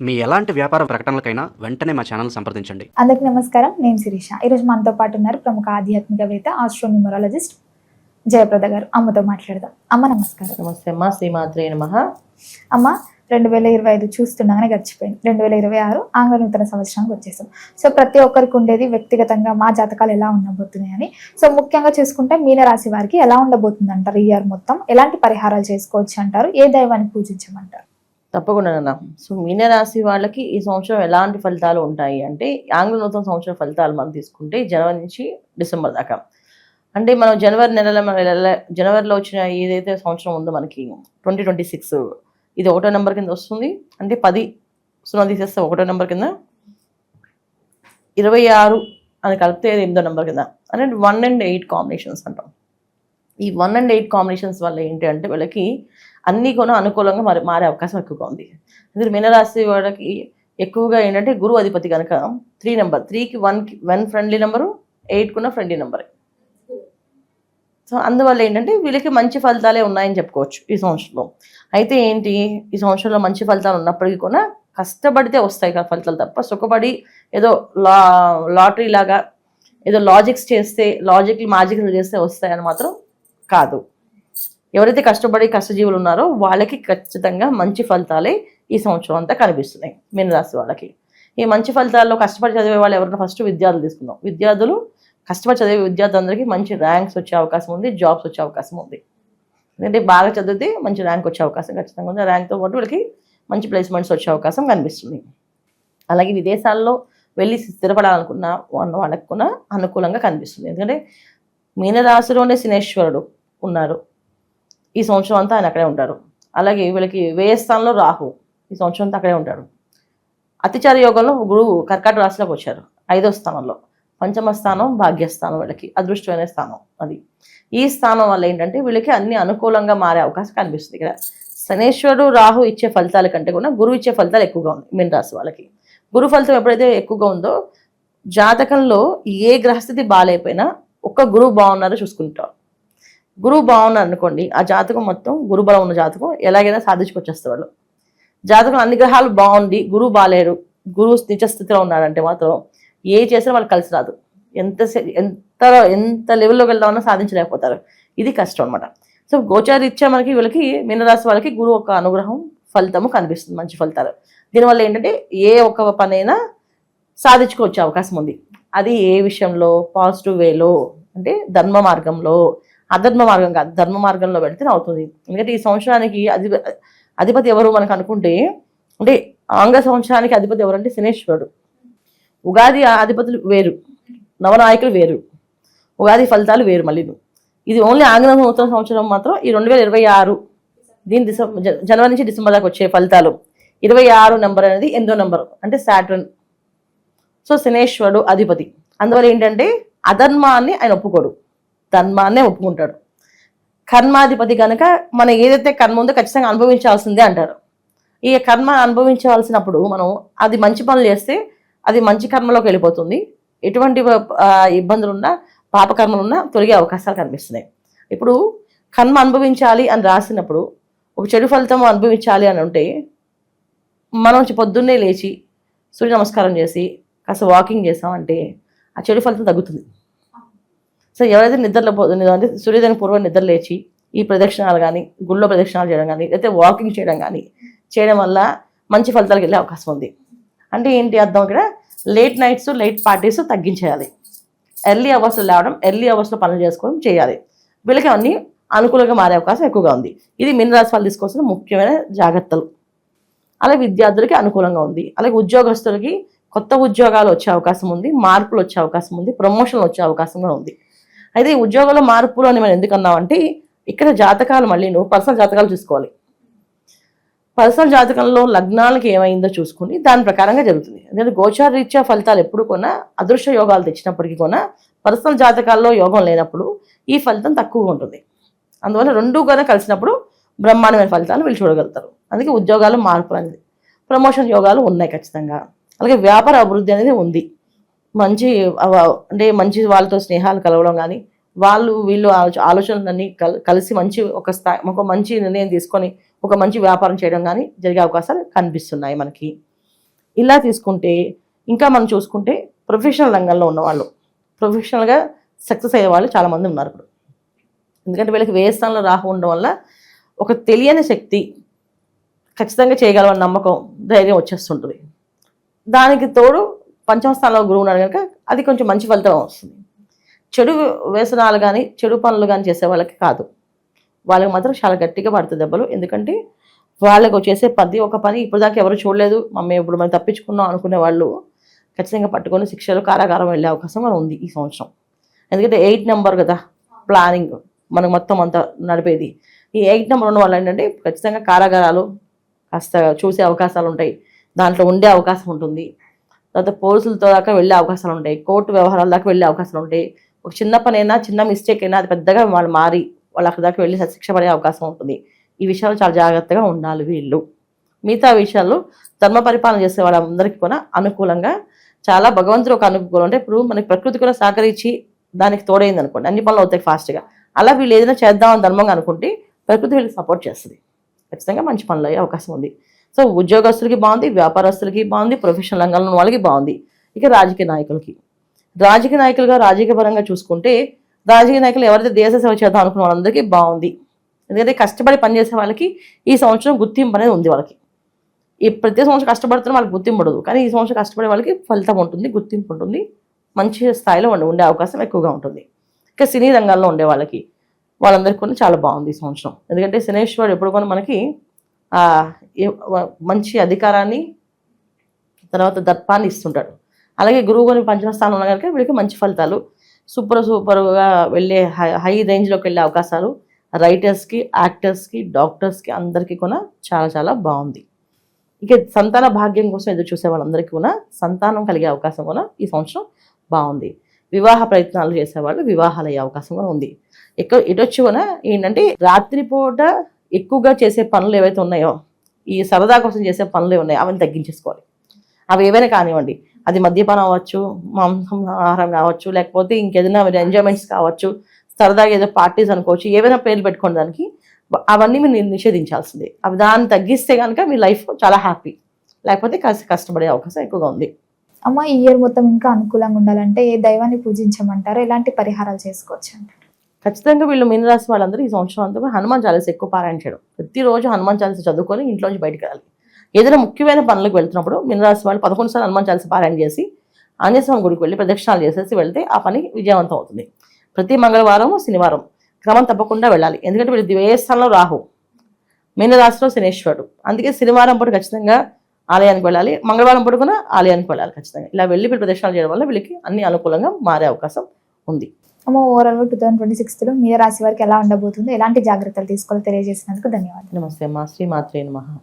మీ ఎలాంటి వ్యాపార ప్రకటనలకైనా వెంటనే మా ఛానల్ సంప్రదించండి. అందరికీ నమస్కారం. నేను శిరీష. ఈరోజు మనతో పాటు ఉన్నారు ప్రముఖ ఆధ్యాత్మికవేత్త ఆస్ట్రోన్యూమరాలజిస్ట్ జయప్రద గారు. అమ్మతో మాట్లాడదాం. అమ్మ నమస్కారం. నమస్తే అమ్మా. శ్రీమాత్రే నమ. అమ్మ రెండు వేల ఇరవై ఐదు చూస్తుండగానే గడిచిపోయింది. రెండు వేల ఇరవై ఆరు ఆంగ్ల నూతన సంవత్సరానికి వచ్చేసాం. సో ప్రతి ఒక్కరికి ఉండేది వ్యక్తిగతంగా మా జాతకాలు ఎలా ఉండబోతున్నాయని. సో ముఖ్యంగా చూసుకుంటే మీనరాశి వారికి ఎలా ఉండబోతుంది అంటారు ఈ ఇయర్ మొత్తం? ఎలాంటి పరిహారాలు చేసుకోవచ్చు అంటారు? ఏ దైవాన్ని పూజించమంటారు? తప్పకుండా నాన్న. సో మీనరాశి వాళ్ళకి ఈ సంవత్సరం ఎలాంటి ఫలితాలు ఉంటాయి? అంటే ఆంగ్ల నూతన సంవత్సరం ఫలితాలు మనం తీసుకుంటే జనవరి నుంచి డిసెంబర్ దాకా. అంటే మనం జనవరి నెలల నెల- జనవరిలో వచ్చిన ఏదైతే సంవత్సరం ఉందో మనకి ట్వంటీ ట్వంటీ సిక్స్ ఇది ఒకటో నెంబర్ కింద వస్తుంది. అంటే పది సున్నా తీసేస్తే ఒకటో నెంబర్ కింద. ఇరవై ఆరు అని కలిపితే ఎనిమిదో నెంబర్ కింద. అంటే వన్ అండ్ ఎయిట్ కాంబినేషన్స్ అంటాం. ఈ వన్ అండ్ ఎయిట్ కాంబినేషన్స్ వల్ల ఏంటి అంటే వీళ్ళకి అన్నీ కూడా అనుకూలంగా మారి మారే అవకాశం ఎక్కువగా ఉంది. అందుకే మీనరాశి వాళ్ళకి ఎక్కువగా ఏంటంటే గురువు అధిపతి కనుక త్రీ నెంబర్ త్రీకి వన్కి వన్ ఫ్రెండ్లీ నెంబరు ఎయిట్కున్న ఫ్రెండ్లీ నెంబర్ సో అందువల్ల ఏంటంటే వీళ్ళకి మంచి ఫలితాలే ఉన్నాయని చెప్పుకోవచ్చు ఈ సంవత్సరంలో. అయితే ఏంటి? ఈ సంవత్సరంలో మంచి ఫలితాలు ఉన్నప్పటికీ కూడా కష్టపడితే వస్తాయి కదా ఫలితాలు తప్ప సుఖపడి ఏదో లా లాటరీ లాగా ఏదో లాజిక్స్ చేస్తే లాజిక్ మ్యాజిక్లు చేస్తే వస్తాయని మాత్రం కాదు. ఎవరైతే కష్టపడి కష్టజీవులు ఉన్నారో వాళ్ళకి ఖచ్చితంగా మంచి ఫలితాలే ఈ సంవత్సరం అంతా కనిపిస్తున్నాయి మీనరాశి వాళ్ళకి. ఈ మంచి ఫలితాల్లో కష్టపడి చదివే వాళ్ళు ఎవరైనా ఫస్ట్ విద్యార్థులు తీసుకుందాం. విద్యార్థులు కష్టపడి చదివే విద్యార్థులందరికీ మంచి ర్యాంక్స్ వచ్చే అవకాశం ఉంది జాబ్స్ వచ్చే అవకాశం ఉంది. ఎందుకంటే బాగా చదివితే మంచి ర్యాంక్ వచ్చే అవకాశం ఖచ్చితంగా ఉంది. ర్యాంక్తో పాటు వీళ్ళకి మంచి ప్లేస్మెంట్స్ వచ్చే అవకాశం కనిపిస్తుంది. అలాగే విదేశాల్లో వెళ్ళి స్థిరపడాలనుకున్న వాళ్ళకు కూడా అనుకూలంగా కనిపిస్తుంది. ఎందుకంటే మీనరాశిలోనే శనేశ్వరుడు ఉన్నారు. ఈ సంవత్సరం అంతా ఆయన అక్కడే ఉంటారు. అలాగే వీళ్ళకి వ్యయ స్థానంలో రాహు ఈ సంవత్సరం అంతా అక్కడే ఉంటాడు అతిచార యోగంలో గురువు కర్కాట రాశిలోకి వచ్చారు. ఐదో స్థానంలో. పంచమ స్థానం భాగ్యస్థానం వీళ్ళకి. అదృష్టమైన స్థానం అది. ఈ స్థానం వల్ల ఏంటంటే వీళ్ళకి అన్ని అనుకూలంగా మారే అవకాశం కనిపిస్తుంది ఇక్కడ. శనేశ్వరుడు రాహు ఇచ్చే ఫలితాల కంటే కూడా గురువు ఇచ్చే ఫలితాలు ఎక్కువగా ఉంది మీన రాశి వాళ్ళకి. గురు ఫలితం ఎప్పుడైతే ఎక్కువగా ఉందో జాతకంలో ఏ గ్రహస్థితి బాగాలేకపోయినా ఒక్క గురువు బాగున్నారో చూసుకుంటారు గురువు బాగున్నారు అనుకోండి ఆ జాతకం మొత్తం గురుబలం ఉన్న జాతకం ఎలాగైనా సాధించుకొచ్చేస్తారు వాళ్ళు. జాతకం అన్ని గ్రహాలు బాగుండి గురువు బాగాలేరు గురువు నిజస్థితిలో ఉన్నాడంటే మాత్రం ఏ చేసినా వాళ్ళు కలిసి రాదు. ఎంత ఎంత ఎంత లెవెల్లోకి వెళ్దామన్నా సాధించలేకపోతారు. ఇది కష్టం అనమాట సో గోచారీత్యా మనకి వీళ్ళకి మీనరాశి వాళ్ళకి గురువు ఒక అనుగ్రహం ఫలితము కనిపిస్తుంది మంచి ఫలితాలు. దీనివల్ల ఏంటంటే ఏ ఒక్క పనైనా సాధించుకోవచ్చే అవకాశం ఉంది. అది ఏ విషయంలో పాజిటివ్ వేలో అంటే ధర్మ మార్గంలో అధర్మ మార్గం కాదు ధర్మ మార్గంలో పెడితే అవుతుంది. ఎందుకంటే ఈ సంవత్సరానికి అధిప అధిపతి ఎవరు మనకు అనుకుంటే అంటే ఆంగ్ల సంవత్సరానికి అధిపతి ఎవరంటే శనేశ్వరుడు. ఉగాది అధిపతులు వేరు నవనాయకులు వేరు ఉగాది ఫలితాలు వేరు మళ్ళీ. ఇది ఓన్లీ ఆంగ్ల నూతన సంవత్సరం మాత్రం ఈ రెండు వేల ఇరవై ఆరు దీని డిసెంబర్ జ- జనవరి నుంచి డిసెంబర్ దాకా వచ్చే ఫలితాలు. ఇరవై ఆరు నెంబర్ అనేది ఎనిమిదో నెంబర్ అంటే సాటర్న్. సో శనేశ్వరుడు అధిపతి. అందువల్ల ఏంటంటే అధర్మాన్ని ఆయన ఒప్పుకోడు. ధర్మాన్నే ఒప్పుకుంటాడు. కర్మాధిపతి కనుక మనం ఏదైతే కర్మ ఉందో ఖచ్చితంగా అనుభవించాల్సిందే అంటారు. ఈ కర్మ అనుభవించాల్సినప్పుడు మనం అది మంచి పనులు చేస్తే అది మంచి కర్మలోకి వెళ్ళిపోతుంది. ఎటువంటి ఇబ్బందులున్నా పాపకర్మలున్నా తొలగే అవకాశాలు కనిపిస్తున్నాయి. ఇప్పుడు కర్మ అనుభవించాలి అని రాసినప్పుడు ఒక చెడు ఫలితం అనుభవించాలి అని ఉంటే మనం పొద్దున్నే లేచి సూర్య నమస్కారం చేసి కాస్త వాకింగ్ చేసామంటే ఆ చెడు ఫలితం తగ్గుతుంది. సో ఎవరైతే నిద్రలో పో- అంటే సూర్యోదయం పూర్వం నిద్ర లేచి ఈ ప్రదక్షిణాలు కానీ గుళ్ళో ప్రదక్షిణాలు చేయడం కానీ లేకపోతే వాకింగ్ చేయడం కానీ చేయడం వల్ల మంచి ఫలితాలకు వెళ్ళే అవకాశం ఉంది. అంటే ఏంటి అర్థం ఇక్కడ? లేట్ నైట్స్ లేట్ పార్టీస్ తగ్గించేయాలి. ఎర్లీ అవర్స్లో లేవడం ఎర్లీ అవర్స్లో పనులు చేసుకోవడం చేయాలి. వీళ్ళకి అవన్నీ అనుకూలంగా మారే అవకాశం ఎక్కువగా ఉంది. ఇది మిన్ రాశి వాళ్ళు తీసుకోవాల్సిన ముఖ్యమైన జాగ్రత్తలు. అలాగే విద్యార్థులకి అనుకూలంగా ఉంది. అలాగే ఉద్యోగస్తులకి కొత్త ఉద్యోగాలు వచ్చే అవకాశం ఉంది మార్పులు వచ్చే అవకాశం ఉంది ప్రమోషన్లు వచ్చే అవకాశం ఉంది. అయితే ఈ ఉద్యోగంలో మార్పులు అని మనం ఎందుకు అన్నామంటే ఇక్కడ జాతకాలు మళ్ళీ నువ్వు పర్సనల్ జాతకాలు చూసుకోవాలి. పర్సనల్ జాతకంలో లగ్నాలకి ఏమైందో చూసుకుని దాని ప్రకారంగా జరుగుతుంది. ఎందుకంటే గోచార రీత్యా ఫలితాలు ఎప్పుడు కొన్నా అదృష్ట యోగాలు తెచ్చినప్పటికీ కొన్నా పర్సనల్ జాతకాల్లో యోగం లేనప్పుడు ఈ ఫలితం తక్కువగా ఉంటుంది. అందువల్ల రెండు కూడా కలిసినప్పుడు బ్రహ్మాండమైన ఫలితాలు వీళ్ళు చూడగలుగుతారు. అందుకే ఉద్యోగాలు మార్పు అనేది ప్రమోషన్ యోగాలు ఉన్నాయి ఖచ్చితంగా. అలాగే వ్యాపార అభివృద్ధి అనేది ఉంది. మంచి అంటే మంచి వాళ్ళతో స్నేహాలు కలవడం కానీ వాళ్ళు వీళ్ళు ఆలోచ ఆలోచనలన్నీ కల్ కలిసి మంచి ఒక స్థాయి ఒక మంచి నిర్ణయం తీసుకొని ఒక మంచి వ్యాపారం చేయడం కానీ జరిగే అవకాశాలు కనిపిస్తున్నాయి మనకి. ఇలా తీసుకుంటే ఇంకా మనం చూసుకుంటే ప్రొఫెషనల్ రంగంలో ఉన్నవాళ్ళు ప్రొఫెషనల్గా సక్సెస్ అయ్యే వాళ్ళు చాలామంది ఉన్నారు ఇప్పుడు. ఎందుకంటే వీళ్ళకి వేయ స్థానంలో రాహు ఉండడం వల్ల ఒక తెలియని శక్తి ఖచ్చితంగా చేయగలమని నమ్మకం ధైర్యం వచ్చేస్తుంటుంది. దానికి తోడు పంచమస్థానంలో గురువు ఉన్నాడు కనుక అది కొంచెం మంచి ఫలితం వస్తుంది. చెడు వ్యసనాలు కానీ చెడు పనులు కానీ చేసే వాళ్ళకి కాదు. వాళ్ళకి మాత్రం చాలా గట్టిగా పడుతుంది దెబ్బలు. ఎందుకంటే వాళ్ళకు చేసే పది ఒక పని ఇప్పటిదాకా ఎవరు చూడలేదు. మమ్మీ ఇప్పుడు మనం తప్పించుకున్నాం అనుకునే వాళ్ళు ఖచ్చితంగా పట్టుకొని శిక్షలు కారాగారం వెళ్ళే అవకాశం మనం ఉంది ఈ సంవత్సరం. ఎందుకంటే ఎయిట్ నెంబర్ కదా ప్లానింగ్ మనకు మొత్తం అంతా నడిపేది. ఈ ఎయిట్ నెంబర్ ఉన్న వాళ్ళు ఏంటంటే ఖచ్చితంగా కారాగారాలు కాస్త చూసే అవకాశాలు ఉంటాయి. దాంట్లో ఉండే అవకాశం ఉంటుంది. తర్వాత పోలీసులతో దాకా వెళ్ళే అవకాశాలు ఉంటాయి. కోర్టు వ్యవహారాల దాకా వెళ్ళే అవకాశాలు ఉంటాయి. ఒక చిన్న పని అయినా చిన్న మిస్టేక్ అయినా అది పెద్దగా వాళ్ళు మారి వాళ్ళు అక్కడి దాకా వెళ్ళి శిక్ష పడే అవకాశం ఉంటుంది. ఈ విషయాలు చాలా జాగ్రత్తగా ఉండాలి వీళ్ళు. మిగతా విషయాల్లో ధర్మ పరిపాలన చేసే వాళ్ళందరికీ కూడా అనుకూలంగా చాలా భగవంతుడు ఒక అనుకూలం అంటే ఇప్పుడు మనకి ప్రకృతి కూడా సహకరించి దానికి తోడైంది అనుకోండి. అన్ని పనులు అవుతాయి ఫాస్ట్గా అలా వీళ్ళు ఏదైనా చేద్దామని ధర్మంగా అనుకుంటే ప్రకృతి వీళ్ళకి సపోర్ట్ చేస్తుంది. ఖచ్చితంగా మంచి పనులు అయ్యే అవకాశం ఉంది. సో ఉద్యోగస్తులకి బాగుంది వ్యాపారస్తులకి బాగుంది ప్రొఫెషనల్ రంగంలో ఉన్న వాళ్ళకి బాగుంది. ఇక రాజకీయ నాయకులకి. రాజకీయ నాయకులుగా రాజకీయ పరంగా చూసుకుంటే రాజకీయ నాయకులు ఎవరైతే దేశ సేవ చేద్దాం అనుకున్న వాళ్ళందరికీ బాగుంది. ఎందుకంటే కష్టపడి పనిచేసే వాళ్ళకి ఈ సంవత్సరం గుర్తింపు అనేది ఉంది వాళ్ళకి. ఈ ప్రతి సంవత్సరం కష్టపడుతున్న వాళ్ళకి గుర్తింపు ఉండదు. కానీ ఈ సంవత్సరం కష్టపడే వాళ్ళకి ఫలితం ఉంటుంది గుర్తింపు ఉంటుంది. మంచి స్థాయిలో ఉండే ఉండే అవకాశం ఎక్కువగా ఉంటుంది. ఇక సినీ రంగాల్లో ఉండే వాళ్ళకి వాళ్ళందరికీ కూడా చాలా బాగుంది ఈ సంవత్సరం. ఎందుకంటే శనేశ్వరుడు ఎప్పుడు కూడా మనకి మంచి అధికారాన్ని తర్వాత దర్పాన్ని ఇస్తుంటాడు. అలాగే గురువు గారి పంచమ స్థానం ఉన్న కనుక వీళ్ళకి మంచి ఫలితాలు. సూపర్ సూపర్గా వెళ్ళే హై హై రేంజ్లోకి వెళ్ళే అవకాశాలు రైటర్స్కి యాక్టర్స్కి డాక్టర్స్కి అందరికీ కూడా చాలా చాలా బాగుంది. ఇక సంతాన భాగ్యం కోసం ఎదురు చూసే వాళ్ళందరికీ కూడా సంతానం కలిగే అవకాశం కూడా ఈ సంవత్సరం బాగుంది. వివాహ ప్రయత్నాలు చేసేవాళ్ళు వివాహాలు అయ్యే అవకాశం కూడా ఉంది. ఎక్కువ ఇటొచ్చి కూడా ఏంటంటే రాత్రిపూట ఎక్కువగా చేసే పనులు ఏవైతే ఉన్నాయో ఈ సరదా కోసం చేసే పనులు ఉన్నాయి. అవన్నీ తగ్గించేసుకోవాలి. అవి ఏవైనా కానివ్వండి. అది మద్యపానం అవ్వచ్చు మాంసం ఆహారం కావచ్చు లేకపోతే ఇంకేదైనా ఎంజాయ్మెంట్స్ కావచ్చు సరదాగా ఏదో పార్టీస్ అనుకోవచ్చు ఏవైనా పేర్లు పెట్టుకోండి దానికి. అవన్నీ మీరు నిషేధించాల్సిందే. అవి దాన్ని తగ్గిస్తే కనుక మీ లైఫ్ చాలా హ్యాపీ లేకపోతే కాస్త కష్టపడే అవకాశం ఎక్కువగా ఉంది. అమ్మ ఈ ఇయర్ మొత్తం ఇంకా అనుకూలంగా ఉండాలంటే ఏ దైవాన్ని పూజించమంటారు? ఎలాంటి పరిహారాలు చేసుకోవచ్చు అంటారు ఖచ్చితంగా వీళ్ళు మీనరాశి వాళ్ళందరూ ఈ సంవత్సరం అంతా హనుమాన్ చాలీస ఎక్కువ పారాయణ చేయడం. ప్రతిరోజు హనుమాన్ చాలీస చదువుకొని ఇంట్లోంచి బయటకు వెళ్ళాలి. ఏదైనా ముఖ్యమైన పనులకు వెళ్తున్నప్పుడు మీనరాశి వాళ్ళు పదకొండు సార్లు హనుమాన్ చాలీస పారాయణ చేసి ఆంజనేయ స్వామి గుడికి వెళ్ళి ప్రదక్షిణాలు చేసేసి వెళ్తే ఆ పని విజయవంతం అవుతుంది. ప్రతి మంగళవారం శనివారం క్రమం తప్పకుండా వెళ్ళాలి. ఎందుకంటే వీళ్ళు దేవస్థానంలో రాహు మీనరాశిలో శనేశ్వరుడు. అందుకే శనివారం పూట ఖచ్చితంగా ఆలయానికి వెళ్ళాలి. మంగళవారం పూట కూడా ఆలయానికి వెళ్ళాలి ఖచ్చితంగా. ఇలా వెళ్ళి వీళ్ళు ప్రదక్షిణాలు చేయడం వల్ల వీళ్ళకి అన్ని అనుకూలంగా మారే అవకాశం ఉంది. అమ్మ ఓవరాల్ టూ థౌసండ్ ట్వంటీ సిక్స్లో మీన రాశి వారికి ఎలా ఉండబోతుందో ఎలాంటి జాగ్రత్తలు తీసుకోవాలో తెలియజేసినందుకు ధన్యవాదాలు. నమస్తే మా శ్రీ మాత్రే మహా